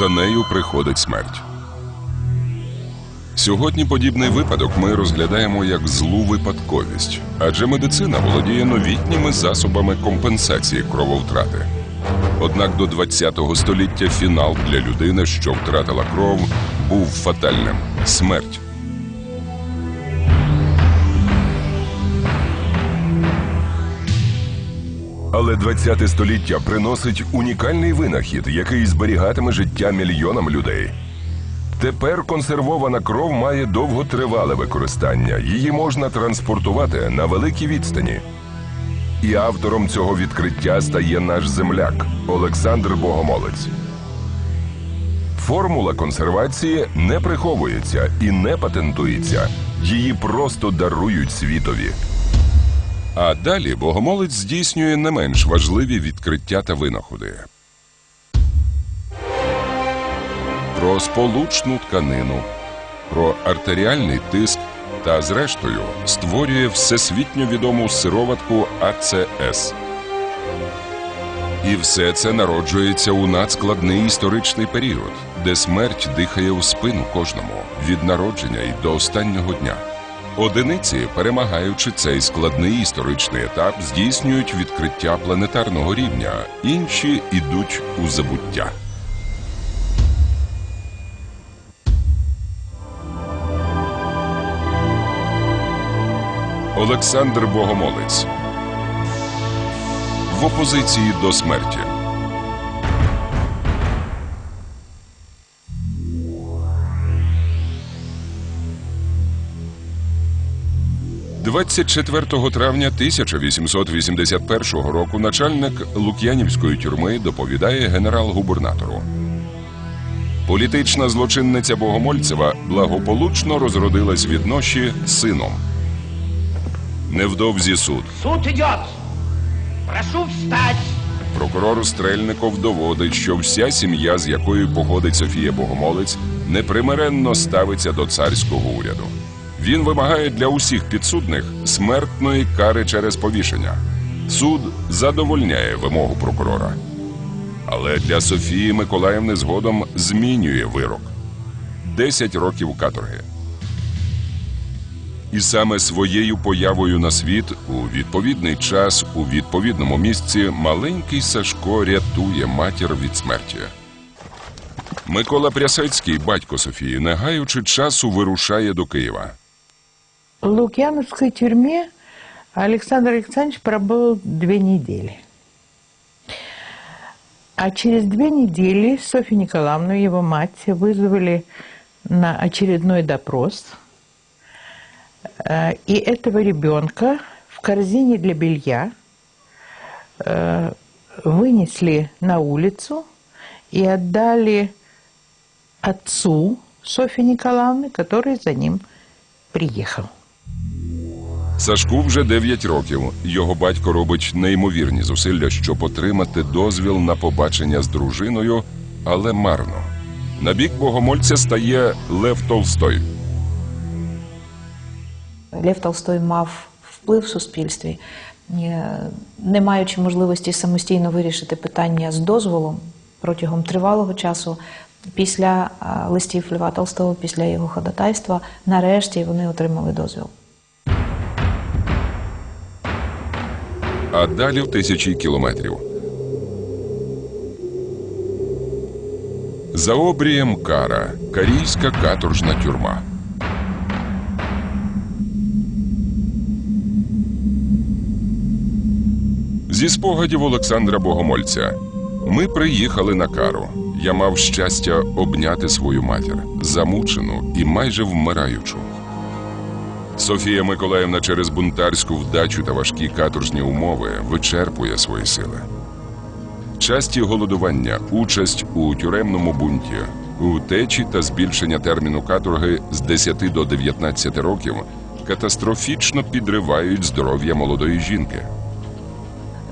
За нею приходить смерть. Сьогодні подібний випадок ми розглядаємо як злу випадковість, адже медицина володіє новітніми засобами компенсації крововтрати. Однак до ХХ століття фінал для людини, що втратила кров, був фатальним смерть. Але 20 століття приносить унікальний винахід, який зберігатиме життя мільйонам людей. Тепер консервована кров має довготривале використання. Її можна транспортувати на великій відстані. І автором цього відкриття стає наш земляк Олександр Богомолець. Формула консервації не приховується і не патентується. Її просто дарують світові. А далі богомолець здійснює не менш важливі відкриття та винаходи. Про сполучну тканину, про артеріальний тиск та, зрештою, створює всесвітньо відому сироватку АЦС. І все це народжується у надскладний історичний період, де смерть дихає у спину кожному від народження і до останнього дня. Одиниці, перемагаючи цей складний історичний етап, здійснюють відкриття планетарного рівня, інші ідуть у забуття. Олександр Богомолець в опозиції до смерті. – 24 травня 1881 року начальник Лук'янівської тюрми доповідає генерал-губернатору. Політична злочинниця Богомольцева благополучно розродилась від ноші сином. Невдовзі суд. Суд идет. Прошу встать. Прокурор Стрельников доводить, що вся сім'я, з якої походить Софія Богомолець, непримиренно ставиться до царського уряду. Він вимагає для усіх підсудних смертної кари через повішення. Суд задовольняє вимогу прокурора. Але для Софії Миколаївни згодом змінює вирок: 10 років каторги. І саме своєю появою на світ у відповідний час у відповідному місці маленький Сашко рятує матір від смерті. Микола Прясецький, батько Софії, не гаючи часу, вирушає до Києва. Лукьяновской тюрьме Александр Александрович пробыл две недели. А через две недели Софью Николаевну, его мать, вызвали на очередной допрос. Э, И этого ребенка в корзине для белья э, вынесли на улицу и отдали отцу Софьи Николаевны, который за ним приехал. Сашку вже 9 років. Його батько робить неймовірні зусилля, щоб отримати дозвіл на побачення з дружиною, але марно. На бік богомольця стає Лев Толстой. Лев Толстой мав вплив в суспільстві, е, не маючи можливості самостійно вирішити питання з дозволом протягом тривалого часу. Після е, листів Льва Толстого, після його ходатайства, нарешті вони отримали дозвіл. А далі в тисячі кілометрів. За обрієм кара карійська каторжна тюрма. Зі спогадів Олександра Богомольця. Ми приїхали на кару. Я мав щастя обняти свою матір, замучену і майже вмираючу. Софія Миколаївна через бунтарську вдачу та важкі каторжні умови вичерпує свої сили. Часті голодування, участь у тюремному бунті, утечі та збільшення терміну каторги з 10 до 19 років катастрофічно підривають здоров'я молодої жінки.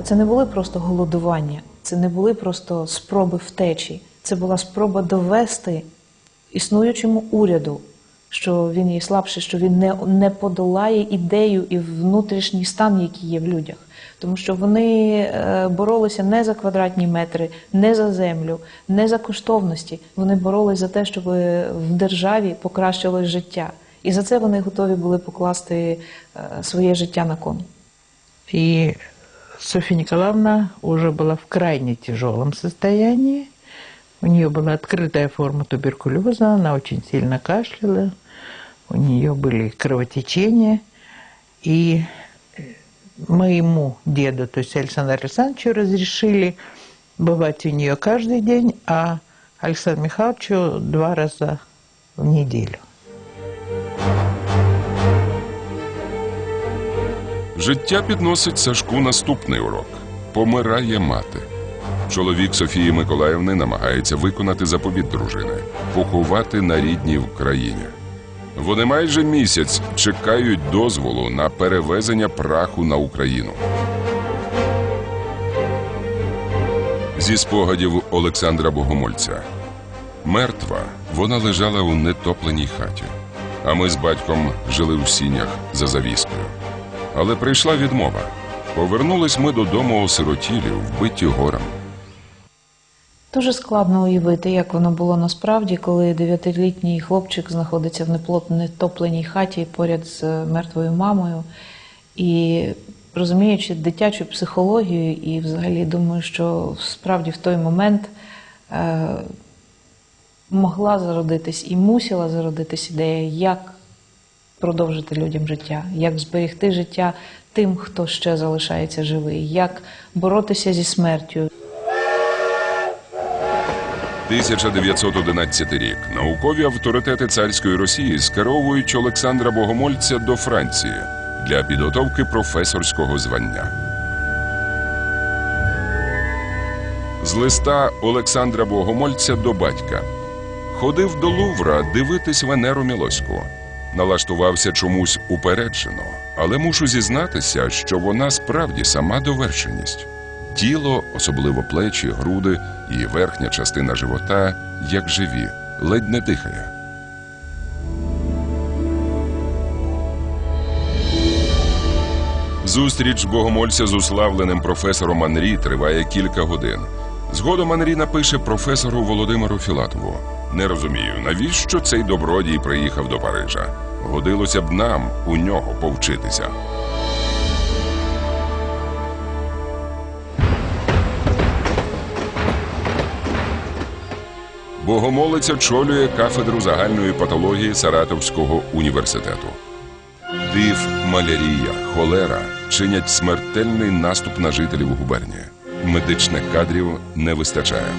Це не були просто голодування, це не були просто спроби втечі. Це була спроба довести існуючому уряду, що він є слабший, що він не, не подолає ідею і внутрішній стан, який є в людях. Тому що вони е, боролися не за квадратні метри, не за землю, не за коштовності. Вони боролися за те, щоб в державі покращилось життя. І за це вони готові були покласти е, своє життя на кон. И Софья Николаевна уже была в крайне тяжелом состоянии. У нее была открытая форма туберкулеза, она очень сильно кашляла, у нее были кровотечения. И моему деду, то есть Александру Александровичу, разрешили бывать у нее каждый день, а Александру Михайловичу два раза в неделю. Життя підносить Сашку наступний урок: помирає мати. Чоловік Софії Миколаївни намагається виконати заповіт дружини поховати на рідній в країні. Вони майже місяць чекають дозволу на перевезення праху на Україну. Зі спогадів Олександра Богомольця. Мертва вона лежала у нетопленій хаті, а ми з батьком жили у сінях за завіскою. Але прийшла відмова. Повернулись ми додому осиротілі, вбиті горем. Дуже складно уявити, як воно було насправді, коли дев'ятилітній хлопчик знаходиться в нетопленій хаті поряд з е, мертвою мамою. І розуміючи дитячу психологію, і взагалі думаю, що справді в той момент е, могла зародитись і мусила зародитись ідея, як продовжити людям життя, як зберегти життя тим, хто ще залишається живий, як боротися зі смертю, 1911 рік. Наукові авторитети царської Росії скеровують Олександра Богомольця до Франції для підготовки професорського звання. З листа Олександра Богомольця до батька ходив до Лувра дивитись Венеру Мілоську. Налаштувався чомусь упереджено, але мушу зізнатися, що вона справді сама довершеність. Тіло, особливо плечі, груди і верхня частина живота, як живі, ледь не дихає. Зустріч богомольця з уславленим професором Анрі триває кілька годин. Згодом Анрі напише професору Володимиру Філатову: Не розумію, навіщо цей добродій приїхав до Парижа. Годилося б нам у нього повчитися. Богомолець очолює кафедру загальної патології Саратовського університету. Див, малярія, холера чинять смертельний наступ на жителів губернії. Медичних кадрів не вистачає.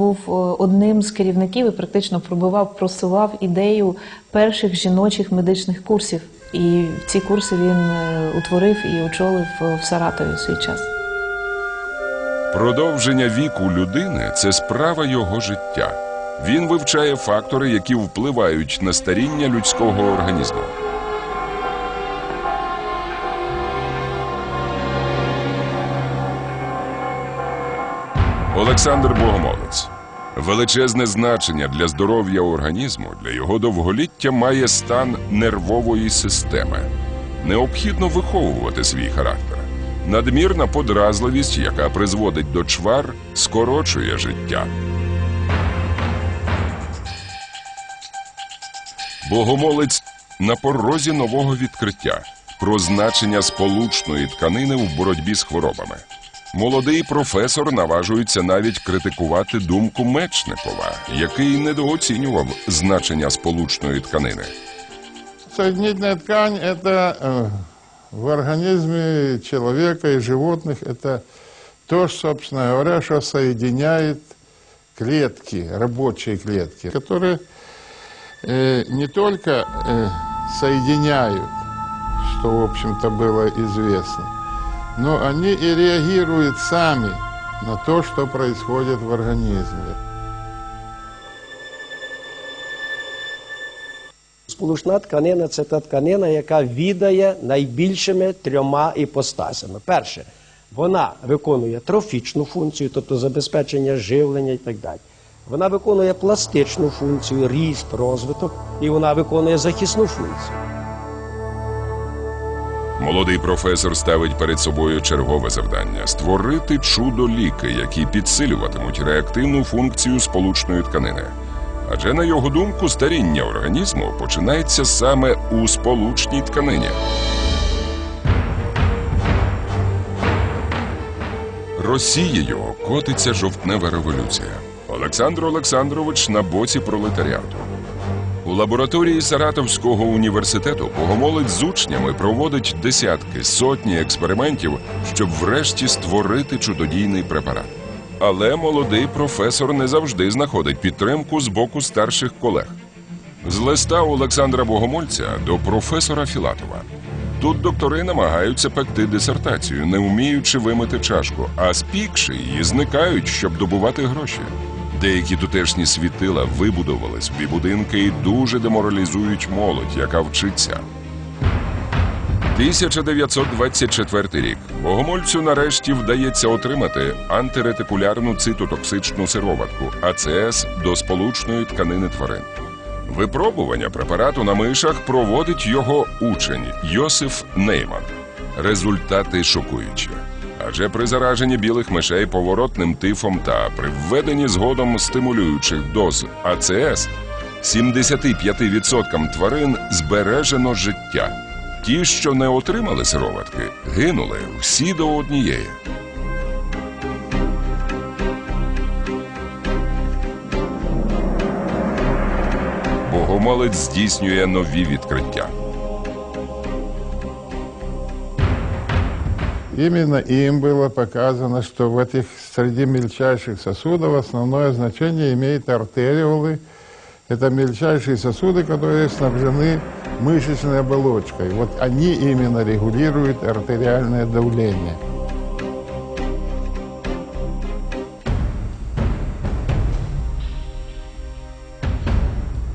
Був е, одним з керівників і практично пробивав, просував ідею перших жіночих медичних курсів. І ці курси він е, утворив і очолив е, в Саратові в свій час. Продовження віку людини це справа його життя. Він вивчає фактори, які впливають на старіння людського організму. Олександр Богомолець. Величезне значення для здоров'я організму, для його довголіття має стан нервової системи. Необхідно виховувати свій характер. Надмірна подразливість, яка призводить до чвар, скорочує життя. Богомолець на порозі нового відкриття про значення сполучної тканини в боротьбі з хворобами. Молодий професор наважується навіть критикувати думку Мечникова, який недооцінював значення сполучної тканини. Соединительная ткань – это э, в организме человека и животных, это то, собственно говоря, что соединяет клетки, рабочие клетки, которые э, не только э, соединяют, что, в общем-то, было известно, но они и реагируют сами на то, что происходит в организме. Сполучна тканина це та тканина, яка відає найбільшими трьома іпостасями. Перше Вона виконує трофічну функцію, тобто забезпечення живлення і так далі. Вона виконує пластичну функцію, ріст, розвиток, і вона виконує захисну функцію. Молодий професор ставить перед собою чергове завдання створити чудо-ліки, які підсилюватимуть реактивну функцію сполучної тканини. Адже, на його думку, старіння організму починається саме у сполучній тканині. Росією котиться жовтнева революція. Олександр Олександрович на боці пролетаріату. У лабораторії Саратовського університету богомолець з учнями проводить десятки, сотні експериментів, щоб врешті створити чудодійний препарат. Але молодий професор не завжди знаходить підтримку з боку старших колег. З листа Олександра Богомольця до професора Філатова. Тут доктори намагаються пекти дисертацію, не вміючи вимити чашку, а спікши її зникають, щоб добувати гроші. Деякі тутешні світила вибудували свої будинки і дуже деморалізують молодь, яка вчиться. 1924 рік Богомольцю нарешті вдається отримати антиретикулярну цитотоксичну сироватку АЦС до сполучної тканини тварин. Випробування препарату на мишах проводить його учень Йосиф Нейман. Результати шокуючі. Адже при зараженні білих мишей поворотним тифом та при введенні згодом стимулюючих доз АЦС 75% тварин збережено життя. Ті, що не отримали сироватки, гинули всі до однієї. Богомолець здійснює нові відкриття. Именно им было показано, что в этих среди мельчайших сосудов основное значение имеют артериолы. Это мельчайшие сосуды, которые снабжены мышечной оболочкой. Вот они именно регулируют артериальное давление.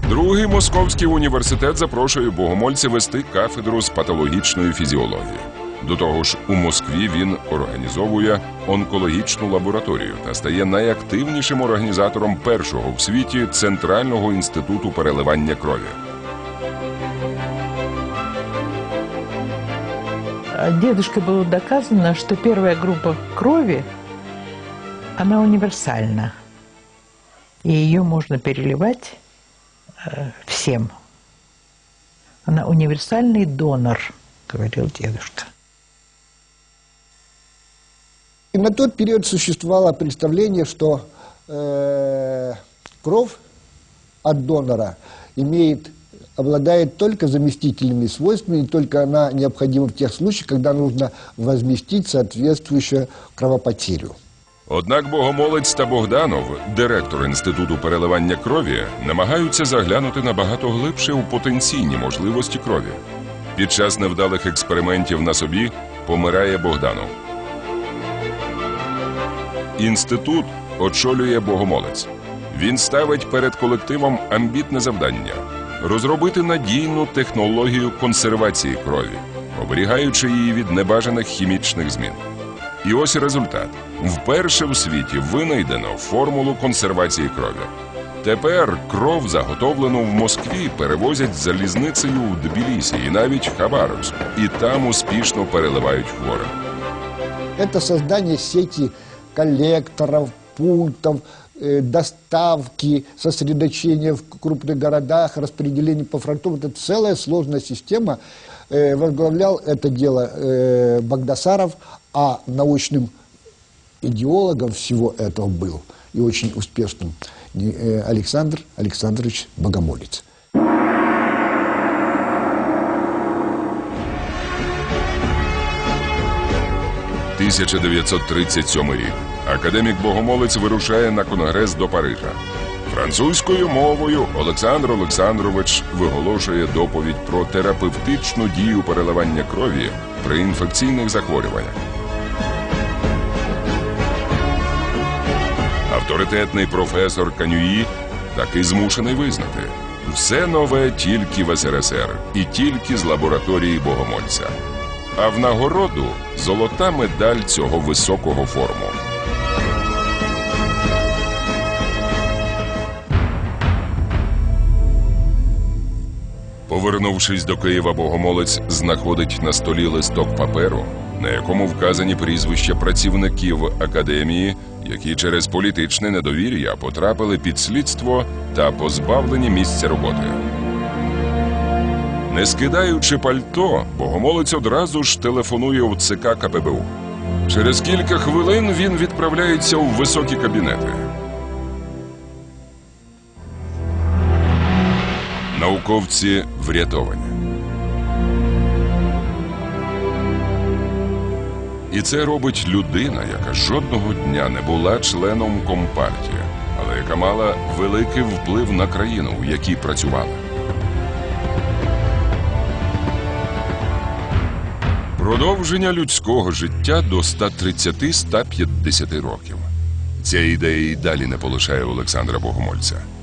Другий московський університет запрошує богомольця вести кафедру з патологічної фізіології. До того ж, у Москві він організовує онкологічну лабораторію та стає найактивнішим організатором першого в світі Центрального інституту переливання крові. А Дедушкой было доказано, что первая группа крови, она универсальна. И ее можно переливать э, всем. Она универсальный донор, говорил дедушка. И на тот период существовало представление, что э, кровь от донора имеет, обладает только заместительными свойствами, и только она необходима в тех случаях, когда нужно возместить соответствующую кровопотерю. Однак богомолець та Богданов, директор інституту переливання крові, намагаються заглянути набагато глибше у потенційні можливості крові. Під час невдалих експериментів на собі помирає Богданов. Інститут очолює богомолець. Він ставить перед колективом амбітне завдання розробити надійну технологію консервації крові, оберігаючи її від небажаних хімічних змін. І ось результат: вперше в світі винайдено формулу консервації крові. Тепер кров, заготовлену в Москві, перевозять залізницею в Тбілісі і навіть Хабаровськ, і там успішно переливають хворим. Это создание сети коллекторов, пунктов, э, доставки, сосредоточения в крупных городах, распределение по фронтам. Это целая сложная система. Э, Возглавлял это дело э, Багдасаров, а научным идеологом всего этого был и очень успешным Александр Александрович Богомолец. – 1937 рік. Академік Богомолець вирушає на конгрес до Парижа. Французькою мовою Олександр Олександрович виголошує доповідь про терапевтичну дію переливання крові при інфекційних захворюваннях. Авторитетний професор Канюї таки змушений визнати все нове тільки в СРСР і тільки з лабораторії Богомольця. а в нагороду золота медаль цього високого форму. Повернувшись до Києва, богомолець знаходить на столі листок паперу, на якому вказані прізвища працівників академії, які через політичне недовір'я потрапили під слідство та позбавлені місця роботи. Не скидаючи пальто, богомолець одразу ж телефонує у ЦК КПБУ. Через кілька хвилин він відправляється у високі кабінети. Науковці врятовані. І це робить людина, яка жодного дня не була членом компартії, але яка мала великий вплив на країну, в якій працювала. Продовження людського життя до 130-150 років. Ця ідея і далі не полишає Олександра Богомольця.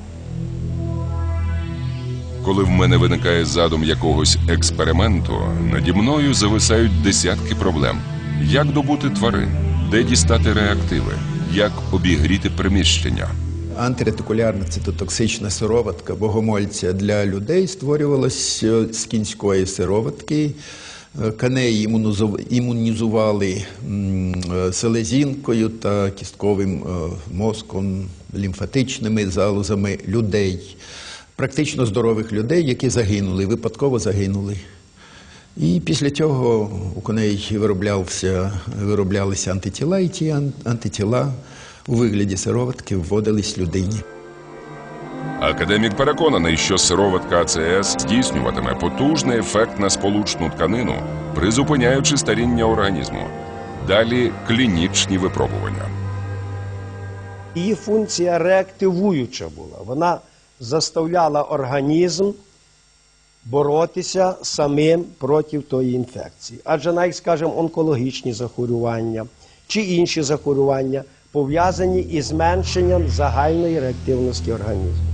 Коли в мене виникає задум якогось експерименту, наді мною зависають десятки проблем: як добути тварин, де дістати реактиви, як обігріти приміщення. Антиретикулярна цитотоксична сироватка богомольця для людей створювалась е, з кінської сироватки. Е, Канеї імунізували е, селезінкою та кістковим мозком, лімфатичними залозами людей, практично здорових людей, які загинули, випадково загинули. І після цього у коней вироблявся, вироблялися антитіла, і ті ан- антитіла у вигляді сироватки вводились людині. Академік переконаний, що сироватка АЦС здійснюватиме потужний ефект на сполучну тканину, призупиняючи старіння організму. Далі клінічні випробування. Її функція реактивуюча була. Вона заставляла організм боротися самим проти тої інфекції. Адже навіть, скажімо, онкологічні захворювання чи інші захворювання пов'язані із зменшенням загальної реактивності організму.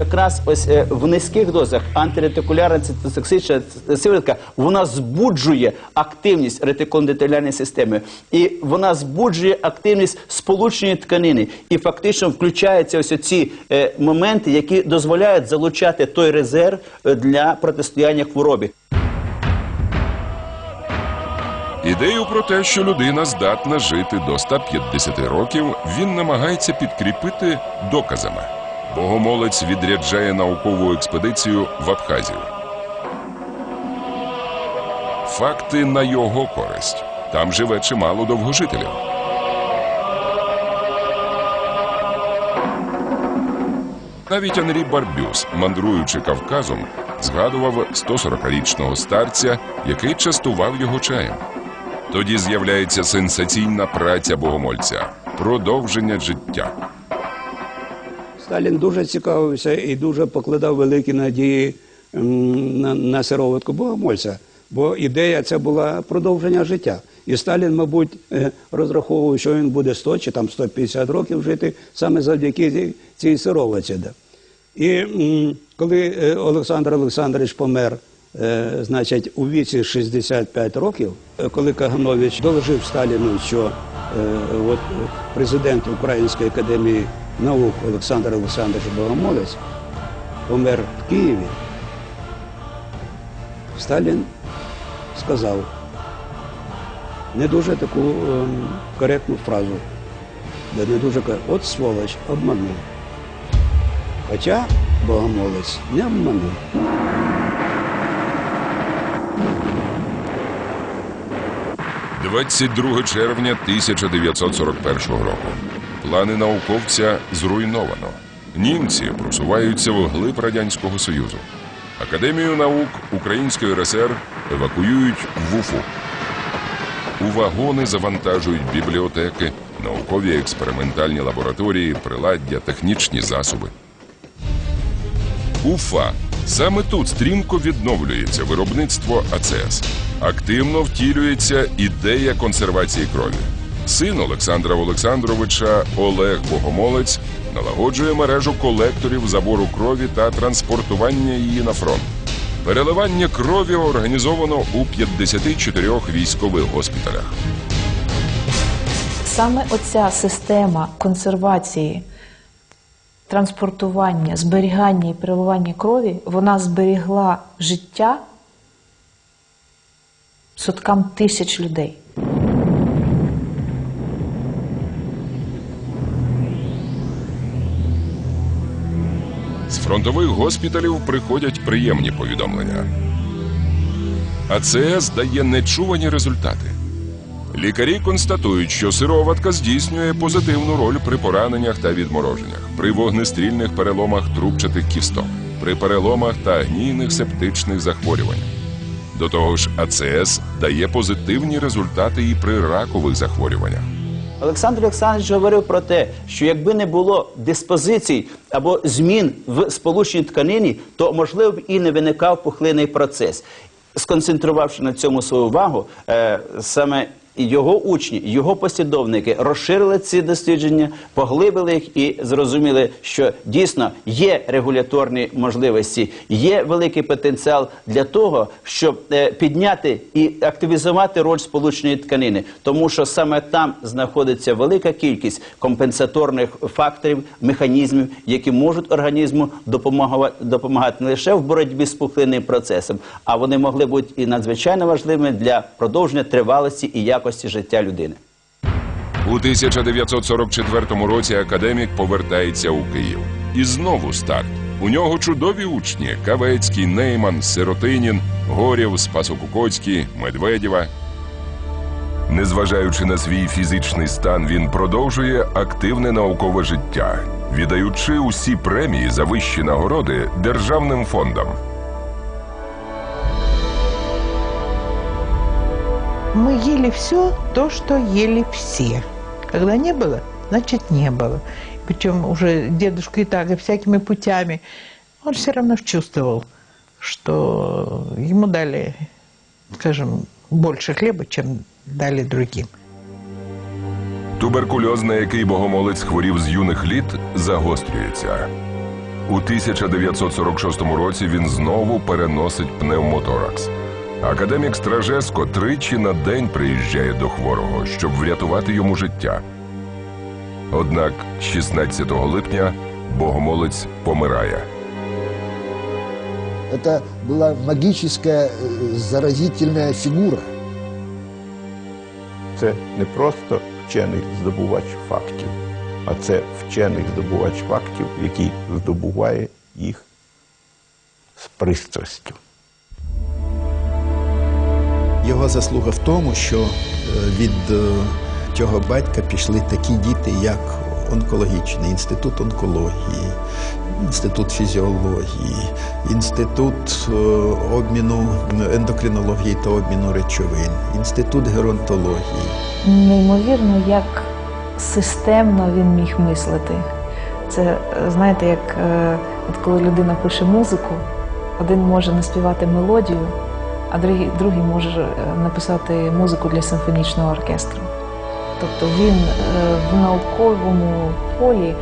Якраз ось е, в низьких дозах антиретикулярна цитотоксична сиворотка вона збуджує активність ретикулоендотеліальної системи, і вона збуджує активність сполучної тканини, і фактично включаються ось ці е, моменти, які дозволяють залучати той резерв е, для протистояння хворобі. Ідею про те, що людина здатна жити до 150 років, він намагається підкріпити доказами. Богомолець відряджає наукову експедицію в Абхазію. Факти на його користь. Там живе чимало довгожителів. Навіть Анрі Барбюс, мандруючи Кавказом, згадував 140-річного старця, який частував його чаєм. Тоді з'являється сенсаційна праця богомольця продовження життя. Сталін дуже цікавився і дуже покладав великі надії на, на сироватку Богомольця, бо ідея це була продовження життя. І Сталін, мабуть, е, розраховував, що він буде 100 чи там 150 років жити саме завдяки цій- сироватці. І коли е, Олександр Олександрович помер, е, значить, у віці 65 років, коли Каганович доложив Сталіну, що от, президент Української академії наук Олександр Олександрович Богомолець помер в Києві, Сталін сказав не дуже таку ем, коректну фразу, де не дуже от сволоч обманув. Хоча Богомолець не обманув. – 22 червня 1941 року. Плани науковця зруйновано. Німці просуваються вглиб Радянського Союзу. Академію наук Української РСР евакуюють в Уфу. У вагони завантажують бібліотеки, наукові експериментальні лабораторії, приладдя, технічні засоби. Уфа. Саме тут стрімко відновлюється виробництво АЦС. Активно втілюється ідея консервації крові. Син Олександра Олександровича Олег Богомолець налагоджує мережу колекторів забору крові та транспортування її на фронт. Переливання крові організовано у 54 військових госпіталях. Саме оця система консервації, транспортування, зберігання і переливання крові, вона зберігла життя соткам тисяч людей. Фронтових госпіталів приходять приємні повідомлення. АЦС дає нечувані результати. Лікарі констатують, що сироватка здійснює позитивну роль при пораненнях та відмороженнях, при вогнестрільних переломах трубчатих кісток, при переломах та гнійних септичних захворюваннях. До того ж, АЦС дає позитивні результати і при ракових захворюваннях. Олександр Олександрович говорив про те, що якби не було диспозицій або змін в сполучній тканині, то можливо і не виникав пухлинний процес. Сконцентрувавши на цьому свою увагу, е, саме його учні, його послідовники розширили ці дослідження, поглибили їх і зрозуміли, що дійсно є регуляторні можливості, є великий потенціал для того, щоб е, підняти і активізувати роль сполучної тканини, тому що саме там знаходиться велика кількість компенсаторних факторів, механізмів, які можуть організму допомагати, допомагати не лише в боротьбі з пухлинним процесом, а вони могли бути і надзвичайно важливими для продовження тривалості і якості життя людини. У 1944 році академік повертається у Київ. І знову старт. У нього чудові учні: Кавецький, Нейман, Сиротинін, Горєв, Спасокукоцький, Медведєва. Незважаючи на свій фізичний стан, він продовжує активне наукове життя, віддаючи усі премії за вищі нагороди державним фондам. Мы ели все то, что ели все. Когда не было, значит не было. Причем уже дедушка и так, и всякими путями, он все равно чувствовал, что ему дали, скажем, больше хлеба, чем дали другим. Туберкульоз, на який богомолець хворів з юних літ, загострюється. У 1946 році він знову переносить пневмоторакс. Академік Стражеско тричі на день приїжджає до хворого, щоб врятувати йому життя. Однак 16 липня богомолець помирає. Это была магическая, э, заразительная фигура. Це не просто вчений здобувач фактів, а це вчений здобувач фактів, який здобуває їх з пристрастю. Його заслуга в тому, що е, від е, цього батька пішли такі діти, як онкологічний інститут онкології, інститут фізіології, інститут е, обміну ендокринології та обміну речовин, інститут геронтології. Неймовірно, як системно він міг мислити. Це, знаєте, як от коли людина пише музику, один може наспівати мелодію, а другий, другий може е, написати музику для симфонічного оркестру. Тобто він е, в науковому полі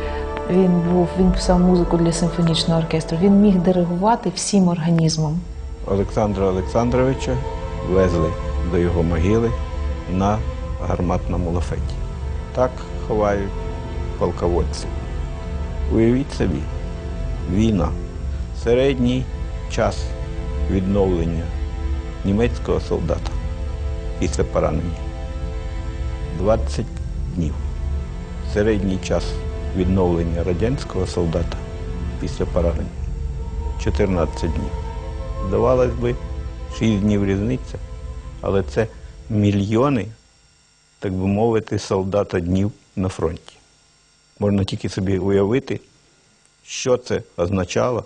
він був, він писав музику для симфонічного оркестру. Він міг диригувати всім організмом. Олександра Олександровича везли до його могили на гарматному лафеті. Так ховають полководців. Уявіть собі, війна, середній час відновлення німецького солдата після поранення 20 днів. Середній час відновлення радянського солдата після поранення 14 днів. Здавалось би, 6 днів різниця, але це мільйони, так би мовити, солдата днів на фронті. Можна тільки собі уявити, що це означало,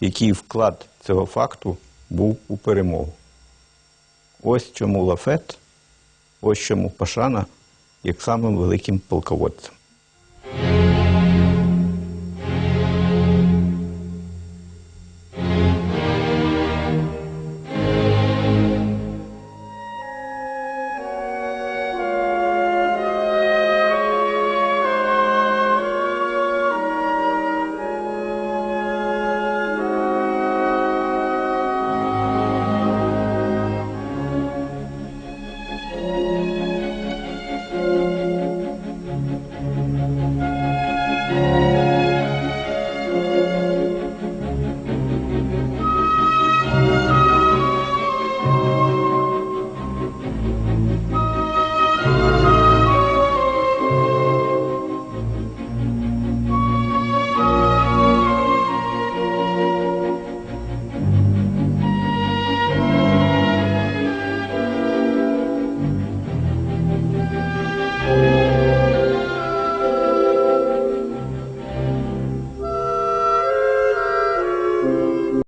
який вклад цього факту був у перемогу. Ось чому лафет, ось чому Пашана як самим великим полководцем.